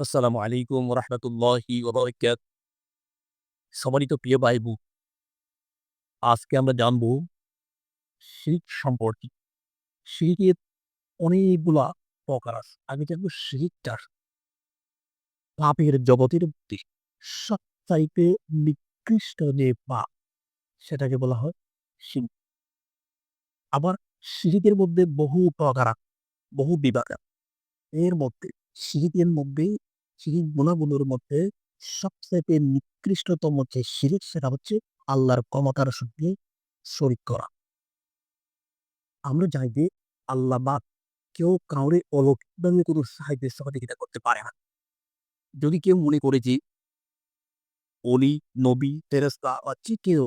আসসালামু আলাইকুম রহমতুল্লাহি সম্মানিত প্রিয় ভাই বোন আজকে আমরা জানব শিরিক সম্পর্কে। শিরিকের অনেকগুলা প্রকার আছে। আমি জানব শিরিকটার পাপের জগতের মধ্যে সবচাইতে নিকৃষ্ট যে পাপ, সেটাকে বলা হয় শিরিক। আবার শিরিকের মধ্যে বহু প্রকার বহু বিভাগ এর মধ্যে, শিরিকের মধ্যে শিরিক গুণাগুলোর মধ্যে সবচাইতে নিকৃষ্টতম যে শিরিক, সেটা হচ্ছে আল্লাহর ক্ষমতার সঙ্গে শরিক করা। আমরা জানি যে আল্লাহ বাদ কেউ কাউরে অলৌকিকভাবে কোনো সাহায্য সহযোগিতা করতে পারে না। যদি কেউ মনে করে যে অলি, নবী ফেরেস্তা বা যে কেউ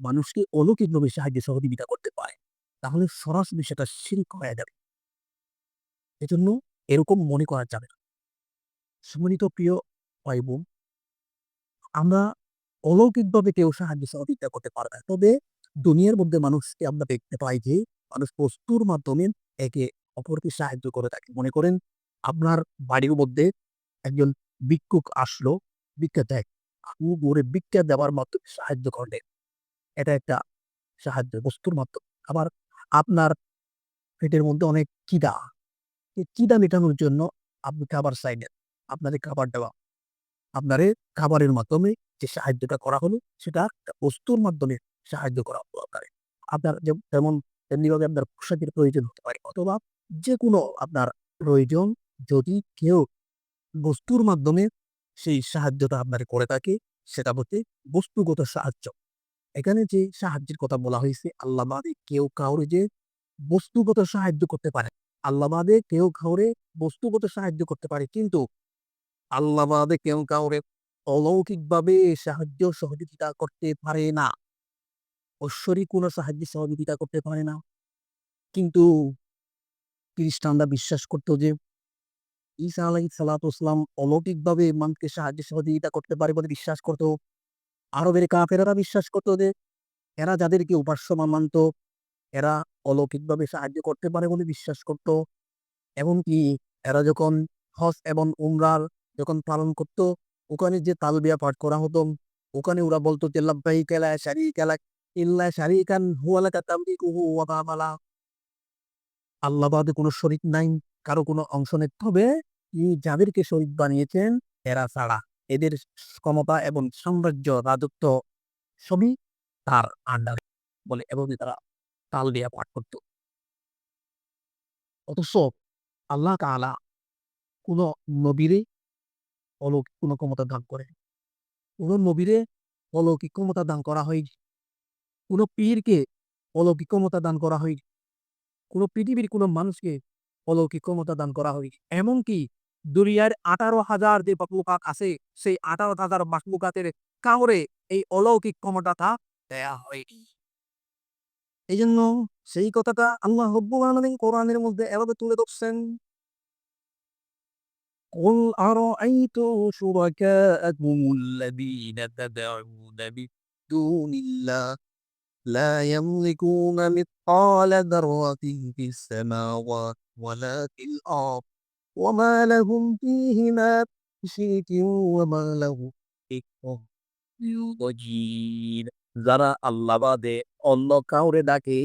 মানুষকে অলৌকিকভাবে সাহায্য সহযোগিতা করতে পারে, তাহলে সরাসরি সেটা শিরিক হয়ে যাবে। এজন্য এরকম মনে করা যাবে না। সম্মানিত প্রিয় ভাই বোন, আমরা অলৌকিকভাবে কেউ সাহায্য সহযোগিতা করতে পারবে। তবে দুনিয়ার মধ্যে মানুষকে আমরা দেখতে পাই যে, মানুষ বস্তুর মাধ্যমে একে অপরকে সাহায্য করে থাকে। মনে করেন, আপনার বাড়ির মধ্যে একজন ভিক্ষুক আসলো, ভিক্ষা দেয়। আপনি গড়ে ভিক্ষা দেওয়ার মাধ্যমে সাহায্য করলেন। এটা একটা সাহায্য, বস্তুর মাধ্যমে। আবার আপনার পেটের মধ্যে অনেক কিদা এই কিদা মেটানোর জন্য আপনি খাবার চাইলেন। আপনাদের খাবার দেওয়া। আপনারে খাবারের মাধ্যমে যে সাহায্যটা করা হলো, সেটা একটা বস্তুর মাধ্যমে সাহায্য করা হলো আপনারে আপনার যেমন তেমনিভাবে আপনার পোশাকের প্রয়োজন হতে পারে, অথবা যে কোনো আপনার প্রয়োজন যদি কেউ বস্তুর মাধ্যমে সেই সাহায্যটা আপনার করে থাকে, সেটা হচ্ছে বস্তুগত সাহায্য। এখানে যে সাহায্যের কথা বলা হয়েছে, আল্লাহ বাদে কেউ কাউরে যে বস্তুগত সাহায্য করতে পারে, আল্লাহ বাদে কেউ কাউরে বস্তুগত সাহায্য করতে পারে, কিন্তু আল্লাহ বাদে কেউ কাউরে অলৌকিকভাবে সাহায্য সহযোগিতা করতে পারে না। ঐশ্বরিক কোনো সাহায্য সহযোগিতা করতে পারে না। কিন্তু খ্রিস্টানরা বিশ্বাস করতো যে, ঈসা আলাই সালাতাম অলৌকিকভাবে মানুষকে সাহায্য সহযোগিতা করতে পারে বলে বিশ্বাস করতো। আরবের কাফেরারা বিশ্বাস করতো যে, এরা যাদেরকে উপাস্যমা মানত, এরা অলৌকিকভাবে সাহায্য করতে পারে বলে বিশ্বাস করত। এমনকি এরা যখন হজ এবং উমরার যখন পালন করত, ওখানে যে তালবিয়া পাঠ করা হতো, ওখানে ওরা বলতো যে লাব্বাই কেলা শারি কেলা ইল্লা শারি কান হুয়ালাকা তামলিকুহু ওয়া মা মালা। কোনো শরিক নাই, কারও কোনো অংশ নেই। তবে যাদেরকে শরিক বানিয়েছেন, এরা ছাড়া। এদের ক্ষমতা এবং সাম্রাজ্য, রাজত্ব সবই তার আন্ডার বলে এবং তারা তাল দিয়া পাঠ করত। অথচ আল্লাহ তাআলা কোন নবীরে অলৌকিক কোন ক্ষমতা দান করে। কোন নবীরে অলৌকিক ক্ষমতা দান করা হয় কোন পীরকে অলৌকিক ক্ষমতা দান করা হয় কোন পৃথিবীর কোন মানুষকে অলৌকিক ক্ষমতা দান করা হয় এমনকি দুনিয়ার আঠারো হাজার যে মাকলুকাত আছে, সেই আঠারো হাজার মাকলুকাতের কাউরে এই অলৌকিক ক্ষমতাটা দেয়া হয়নি। এই জন্য সেই কথাটা আল্লাহ রব্বুল আলামিন কোরআনের মধ্যে এভাবে তুলে ধরছেন। قل أرأيتم شركاءكم الذين تدعون من دون الله؟ لا يملكون مثقال ذرة في السماوات ولا في الأرض وما لهم فيهما شرك وما له من ضجيج যারা আল্লাহ বাদে, অন্য কাউরে ডাকে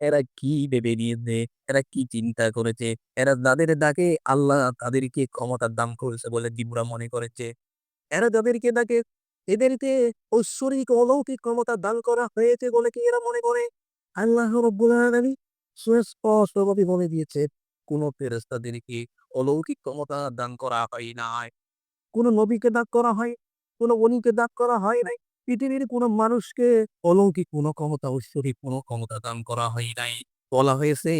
এরা কি ভেবে নিয়েছে? এরা কি চিন্তা করেছে? এরা যাদের ডাকে আল্লাহ তাদেরকে ক্ষমতার দান করেছে বলে দিবুরা মনে করেছে। এরা যাদেরকে ডাকে এদেরকে ঐশ্বরিক অলৌকিক ক্ষমতা দান করা হয়েছে বলে কি এরা মনে করে? আল্লাহ রব্বুল সুস্পষ্টভাবে বলে দিয়েছে, কোন ফেরেশতাদেরকে অলৌকিক ক্ষমতা দান করা হয় নাই। কোন নবীকে দান করা হয়, কোন অলিকে দান করা হয় নাই। পৃথিবীর কোন মানুষকে অলৌকিক কোন ক্ষমতা, ঐশ্বরিক কোন ক্ষমতা দান করা হয় নাই। বলা হয়েছে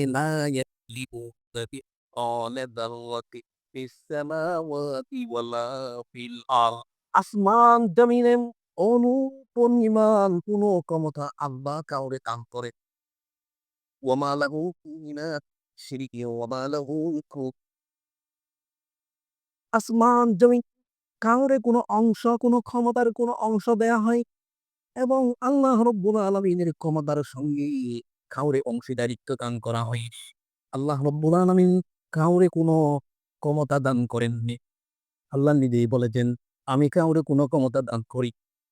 আসমান জমিনে কোন ক্ষমতা আল্লাহ কাউরে দান করে। আসমান জমিন কাউরে কোনো অংশ কোনো ক্ষমতার কোনো অংশ দেয়া হয় এবং আল্লাহ রব্বুল আলমিনের ক্ষমতার সঙ্গে কাউরে অংশীদারিত্ব দান করা হয়। আল্লাহ রব্বুল আলমিন কাউরে কোনো ক্ষমতা দান করেননি। আল্লাহ নিজেই বলেছেন, "আমি কাউরে কোনো ক্ষমতা দান করি,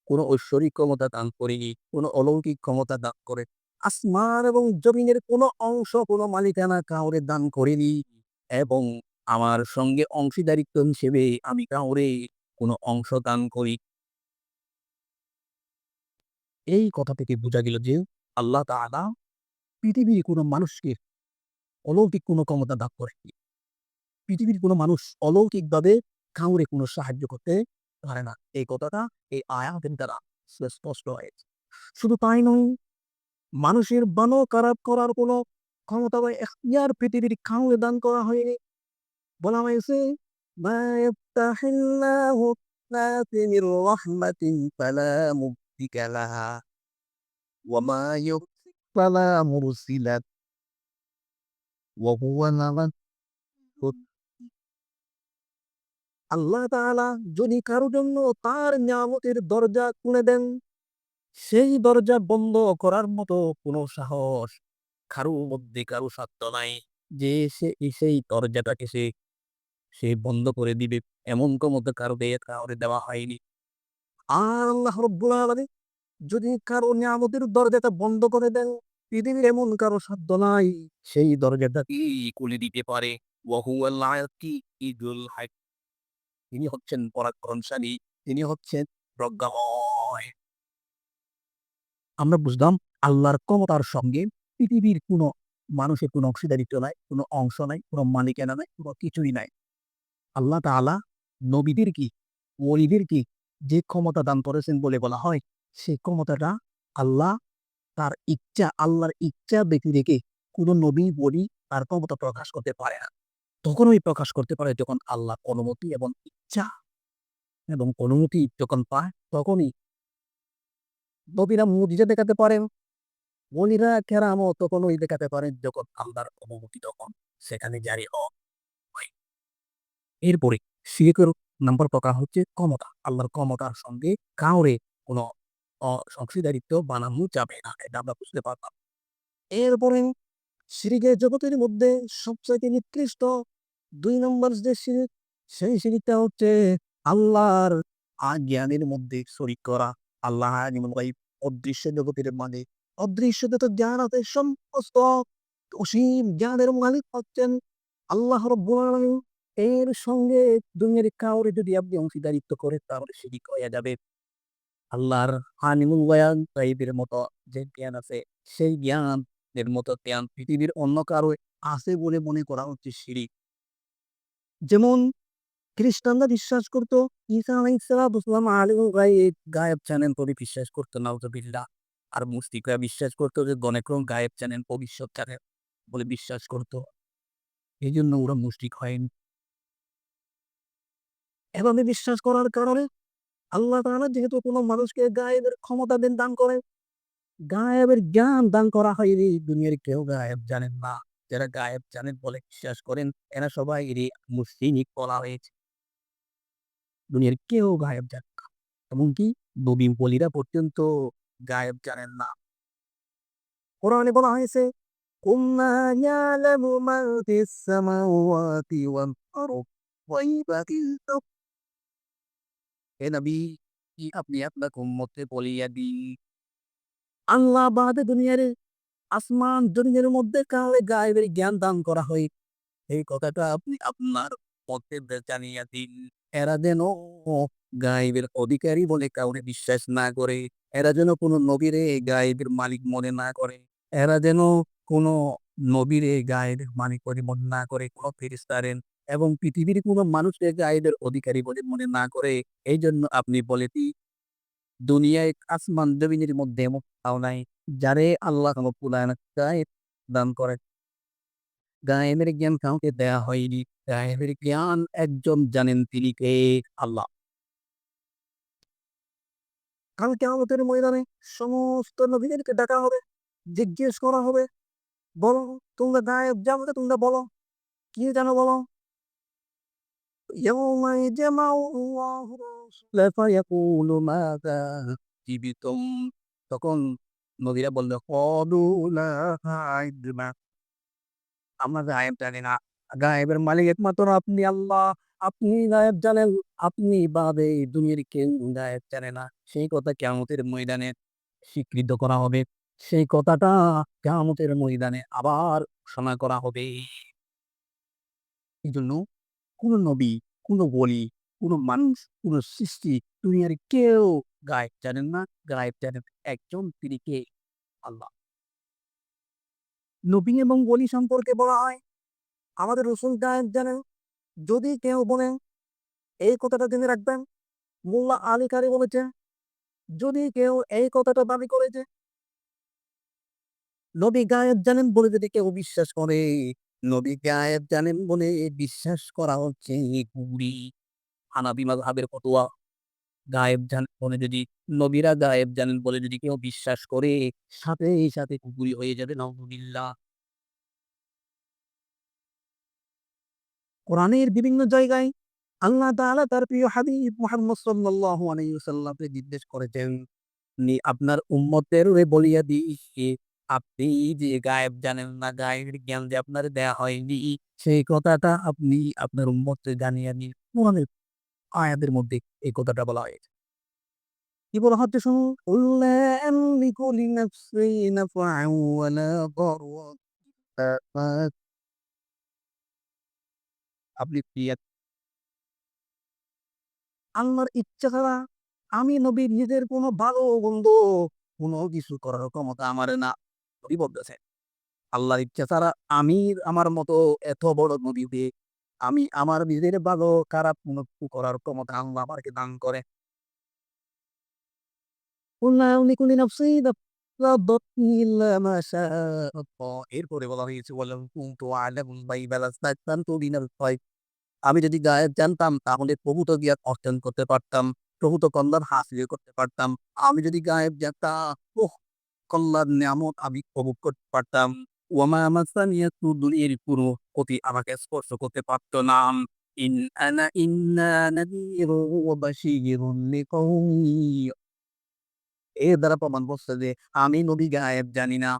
কোনো ঐশ্বরিক ক্ষমতা দান করিনি, কোনো অলৌকিক ক্ষমতা দান করে আসমান এবং জমিনের কোনো অংশ, কোনো মালিকানা কাউরে দান করিনি এবং আমার সঙ্গে অংশীদারিত্ব হিসেবে আমি কাউরে কোনো অংশ দান করি" এই কথা থেকে বোঝা গেল যে আল্লাহ তাআলা পৃথিবীর কোনো মানুষকে অলৌকিক কোনো ক্ষমতা দান করেননি। পৃথিবীর কোনো মানুষ অলৌকিকভাবে কাউরে কোনো সাহায্য করতে পারে না। এই কথাটা এই আয়াতের দ্বারা স্পষ্ট হয়েছে। শুধু তাই নয়, মানুষের ভালো খারাপ করার কোনো ক্ষমতা পৃথিবীর কাউরে দান করা হয়নি। বলা হয়েছে, "মা ইয়াফতাহিল্লাহু লিন-নাসি মির রাহমাতিন ফালা মুমসিকা লাহা ওয়া মা ইউমসিক ফালা মুরসিলা ওয়া আল্লাহ তাআলা যদি কারও জন্য তার নিয়ামতের দরজা খুলে দেন, সেই দরজা বন্ধ করার মতো কোনো সাহস কারও মধ্যে কারও সাধ্য নাই যে সে সেই দরজাটাকে সে সে বন্ধ করে দিবে। এমন ক্ষমতা কারও দিয়ে কাউরে দেওয়া হয়নি। আর আল্লাহ রাব্বুল আলামিন যদি কারও নিয়ামতের দরজাটা বন্ধ করে দেন, পৃথিবীর এমন কারও সাধ্য নাই সেই দরজাটা খুলে দিতে পারে। তিনি হচ্ছেন পরাক্রমশালী, তিনি হচ্ছেন প্রজ্ঞাময়। আমরা বুঝলাম আল্লাহর ক্ষমতার সঙ্গে পৃথিবীর কোনো মানুষের কোনো অংশীদারিত্ব নাই, কোনো অংশ নাই, কোনো মালিকানা নাই, কোনো কিছুই নাই। আল্লাহ তাআলা নবীদেরকে, ওলিদেরকে যে ক্ষমতা দান করেছেন বলে বলা হয়, সেই ক্ষমতাটা আল্লাহ তার ইচ্ছা, আল্লাহর ইচ্ছা ব্যতি রেখে কোনো নবী, ওলি তার ক্ষমতা প্রকাশ করতে পারে না। তখনই প্রকাশ করতে পারে যখন আল্লাহর অনুমতি এবং ইচ্ছা এবং অনুমতি যখন পায় তখনই নবীরা মুজিজা দেখাতে পারেন। ওলিরা কেরামত তখনই দেখাতে পারেন যখন আল্লাহর অনুমতি তখন সেখানে জারি হয়। এরপরে শিরকের নাম্বার প্রকার হচ্ছে ক্ষমতা। আল্লাহর ক্ষমতার সঙ্গে কাউরে কোনো অংশীদারিত্ব বানানো যাবে না। এটা আমরা বুঝতে পারলাম। এরপরে শিরিকের জগতের মধ্যে সবচাইতে নিকৃষ্ট ২ নম্বর যে শিরিক, সেই শিরিকটা হচ্ছে আল্লাহর জ্ঞানের মধ্যে শরিক করা। আল্লাহ অদৃশ্য জগতের মানে অদৃশ্য যত জ্ঞান আছে সমস্ত অসীম জ্ঞানের মালিক হচ্ছেন আল্লাহ রাব্বুল। এর সঙ্গে দুনিয়ার কাউরে যদি আপনি অংশীদারিত্ব করেন তাহলে শিরিক হয়ে যাবে। আল্লাহর গায়বের মতো যে জ্ঞান আছে সেই জ্ঞানের মতো জ্ঞান পৃথিবীর অন্য কারও আছে বলে মনে করা হচ্ছে শিরিক। যেমন খ্রিস্টানরা বিশ্বাস করত ঈসা আলাইহিসসালাম আলিমুল গায়ব বলে বিশ্বাস করত নাউজুবিল্লাহ। আর মুশরিকরা বিশ্বাস করত যে অনেক রকম গায়েব জানেন, ভবিষ্যৎ জানেন বলে বিশ্বাস করত। এজন্য ওরা মুশরিক হয়নি। এভাবে বিশ্বাস করার কারণে আল্লাহ তাআলা যেহেতু কোনো মানুষকে গায়েবের ক্ষমতা দেন দান করেন, গায়েবের জ্ঞান দান করা হয়নি। দুনিয়ার কেউ গায়েব জানেন না। যারা গায়েব জানেন বলে বিশ্বাস করেন এরা সবাই এরই মুশরিক বলা হয়েছে। দুনিয়ার কেউ গায়েব জানে না। এমনকি নবী বলিরা পর্যন্ত গায়েব জানেন না। কোরআনে বলা হয়েছে, "কুল মা ইয়ালামু মান ফিস সামাওয়াতি ওয়াল আরদ গায়বা ইল্লা" হে নবী আপনি আপনার বলিয়া দিন আল্লাহ বাদে দুনিয়ার আসমান জমিনের মধ্যে কাউরে গায়েবের জ্ঞান দান করা এই কথাটা আপনি আপনার জানিয়ে দিন এরা যেন গায়েবের অধিকারী বলে কাউরে বিশ্বাস না করে এরা যেন কোনো নবীরে গায়েবের মালিক মনে না করে এরা যেন কোনো নবীরে গায়েবের মালিক মনে না করে কোনো ফেরিস্তারেন এবং পৃথিবীর কোনো মানুষকে গায়েবের অধিকারী বলে মনে না করে এই জন্য আপনি বলে দি দুনিয়ায় আসমান জমিনের মধ্যে এমন নাই যারে আল্লাহ দান করে গায়েবের জ্ঞান কাউকে দেয়া হয়নি, গায়েবের জ্ঞান একজন জানেন তিনি কে? আল্লাহ। কালকে কেয়ামতের ময়দানে সমস্ত নবীদেরকে ডাকা হবে, জিজ্ঞেস করা হবে, বলো তোমরা গায়েব জানো তোমরা বলো, কি জানো বলো? يوم يجمع الله الرسل فيقول ماذا جبتم তখন নবীরা বলল قالوا لا علم আমরা গায়েব জানি না গায়েবের মালিক একমাত্র আপনি আল্লাহ আপনি গায়েব জানেন আপনি বাদে এই দুনিয়ার কেউ গায়েব জানে না সেই কথা কেয়ামতের ময়দানে স্বীকৃত করা হবে সেই কথাটা কেয়ামতের ময়দানে আবার ঘোষণা করা হবে এই জন্য কোনো নবী, কোনো বলি, কোনো মানুষ, কোনো সৃষ্টি দুনিয়ার কেউ গায়েব জানেন না। গায়েব জানেন একজন, তিনি কে? আল্লাহ। নবী এবং বলি সম্পর্কে বলা হয়। আমাদের রসুল গায়েব জানেন। যদি কেউ বলেন, এই কথাটা জেনে রাখবেন, মোল্লা আলী কারি বলেছেন, যদি কেউ এই কথাটা দাবি করেছে নবী গায়েব জানেন বলে যদি কেউ বিশ্বাস করে নবী গায়েব জানেন বলে বিশ্বাস করা হচ্ছে। কুড়ি হানাবি মাযহাবের ফতোয়া গায়েব জানেন বলে যদি, নবীরা গায়েব জানেন বলে যদি কেউ বিশ্বাস করে, সাথে সাথে কুকুরি হয়ে যাবে। নবুবিল্লাহ কোরআনের বিভিন্ন জায়গায় আল্লাহ তাআলা তার প্রিয় হাবিব মুহাম্মদ সাল্লাল্লাহু আলাইহি ওয়াসাল্লামকে নির্দেশ করেছেন আপনার উম্মতের বলিয়া দিয়েছি আপনি যে গায়েব জানেন না গায়েবের জ্ঞান যে আপনার দেয়া হয়নি, সেই কথাটা আপনি আপনার উন্মতকে জানিয়ে নিন কোরআনের আয়াদের মধ্যে এই কথাটা বলা হয়েছে। কি বলা হচ্ছে শুনুন? আল্লাহর ইচ্ছা ছাড়া আমি নবীর নিজের কোনো ভালো বন্ধু কোনো কিছু করার ক্ষমতা আমার না। নবী বলতেছেন আল্লাহ ইচ্ছা ছাড়া আমি আমার মতো এত বড় নবী দিয়ে আমি আমার নিজের ভালো খারাপ করার ক্ষমতা আল্লাহ আমাকে দান করে। এরপরে বলা হয়েছে আমি যদি গায়ক জানতাম তাহলে প্রভূত গিয়া অর্জন করতে পারতাম প্রভূত কল্যাণ হাসিল করতে পারতাম। আমি যদি গায়ক জানতাম ওহ কল্যাণ নিয়ামত আমি উপভোগ করতে পারতাম। ওয়ামা মাসানিয়া দুনিয়ার কোনো ক্ষতি আমাকে স্পর্শ করতে পারতো না। ইন আনা, ইন্না নাযীরু ওয়া বাশীরুন লিকাউমি এর দ্বারা প্রমাণ করছে যে, আমি নবী গায়েব জানি না।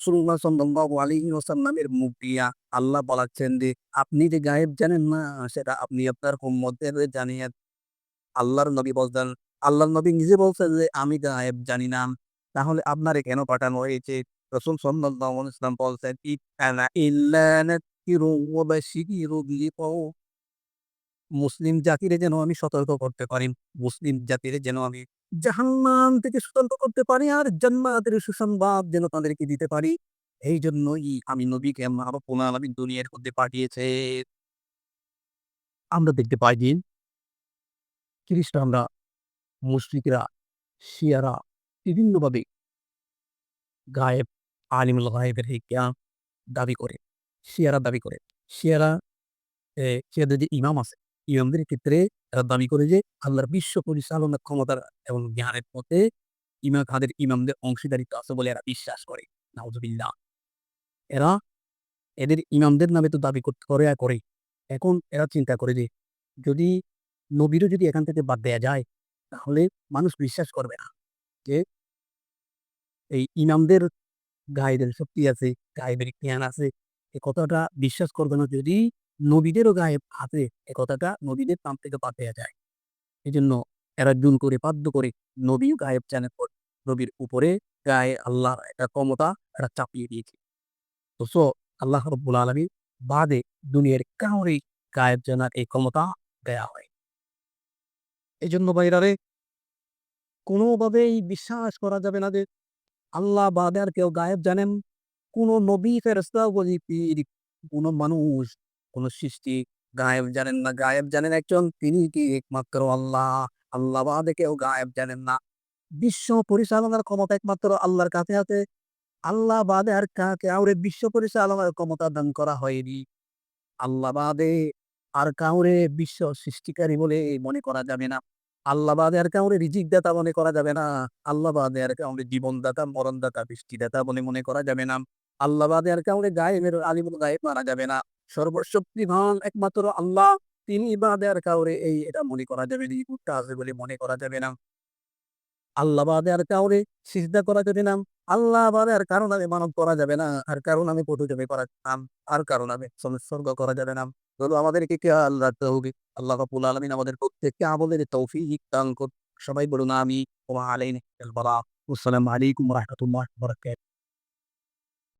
রাসূলুল্লাহ সাল্লাল্লাহু আলাইহি ওয়াসাল্লামের মুখ দিয়া আল্লাহ বলাচ্ছেন যে, আপনি যে গায়েব জানেন না, সেটা আপনি আপনার উম্মতদের জানিয়ে আল্লাহর নবী বলছেন, আল্লাহর নবী নিজে বলছেন যে, আমি গায়েব জানি না। তাহলে আপনারে কেন পাঠানো হয়েছে? রাসূল সাল্লাল্লাহু ওয়াসাল্লাম বলছেন মুসলিম জাতিরে যেন আমি সতর্ক করতে পারি, মুসলিম জাতিরে যেন আমি জাহান্নাম থেকে সতর্ক করতে পারি আর জান্নাতের সুসংবাদ যেন তাদেরকে দিতে পারি। এই জন্যই আমি নবীকে আমার রব্বুল আলামিন দুনিয়ার মধ্যে পাঠিয়েছে। আমরা দেখতে পাই যে খ্রিস্টানরা, মুশরিকরা, শিয়ারা বিভিন্নভাবে গায়েব, আলিমুল গায়েবের এই জ্ঞান দাবি করে, শিয়ারা দাবি করে। শিয়ারা শিয়াদের যে ইমাম আছে, ইমামদের ক্ষেত্রে তারা দাবি করে যে আল্লাহর বিশ্ব পরিচালনার ক্ষমতার এবং জ্ঞানের মধ্যে ইমাম তাদের ইমামদের অংশীদারিত্ব আছে বলে এরা বিশ্বাস করে। নাউজুবিল্লাহ। এরা এদের ইমামদের নামে তো দাবি করতে, করে করে। এখন এরা চিন্তা করে যে যদি নবীরও যদি এখান থেকে বাদ দেয়া যায়, তাহলে মানুষ বিশ্বাস করবে না যে এই ইমামদের গায়েবের শক্তি আছে, গায়েবের জ্ঞান আছে, এ কথাটা বিশ্বাস করবে না যদি নবীদেরও গায়েব আছে, এ কথাটা নবীদের নাম থেকে বাদ দেয়া যায়। এই জন্য এরা জুন করে, বাধ্য করে নবীও গায়েব জানে নবীর উপরে গায়ে আল্লাহর একটা ক্ষমতা এরা চাপিয়ে দিয়েছে। তো সো আল্লাহ রব্বুল আলমী বাদে দুনিয়ার কাউরেই গায়েব জানার এই ক্ষমতা দেয়া হয় এই জন্য বাইরারে কোনোভাবেই বিশ্বাস করা যাবে না যে আল্লাহ বাদে আর কেউ গায়েব জানেন। কোনো নবী ফেরস্তা বলি পীর কোনো মানুষ, কোনো সৃষ্টি গায়েব জানেন না। গায়েব জানেন একজন, তিনি কি একমাত্র আল্লাহ? আল্লাহ বাদে কেউ গায়েব জানেন না। বিশ্ব পরিচালনার ক্ষমতা একমাত্র আল্লাহর কাছে আছে। আল্লাহ বাদে আর কাকে কাউরে বিশ্ব পরিচালনার ক্ষমতা দান করা হয়নি। আল্লাহ বাদে আর কাউরে বিশ্ব সৃষ্টিকারী বলে মনে করা যাবে না। আল্লাহ বাদে আর কাউরে রিজিক দাতা মনে করা যাবে না। আল্লাহ বাদে আর কাউরে জীবনদাতা, মরণদাতা বৃষ্টিদাতা বলে মনে করা যাবে না। আল্লাহ বাদে আর কাউরে গায়েবের আলিমুল গায়েব মারা যাবে না। সর্বশক্তিমান একমাত্র আল্লাহ, তিনি বাদে আর কাউরে এই এটা মনে করা যাবে না আছে বলে মনে করা যাবে না। আল্লাহ বাদে আর কাউরে সিজদা করা যাবে না। আল্লাহ বলে, আর কারণ আমি মানব করা যাবে না। আর কারণ আমি পথুজমি করা নাম আর কারণ আমি সংসর্গ করা যাবে না। বলো, আমাদেরকে কে রাখতে হবে? আল্লাহ কাপুল আলমিন আমাদের প্রত্যেককে আমাদের তৌফিক দান সবাই বলুন আমি ওমা আলাইন আসসালামু। আলাইকুম রহমতুল্লাহ বারাকাতুহু।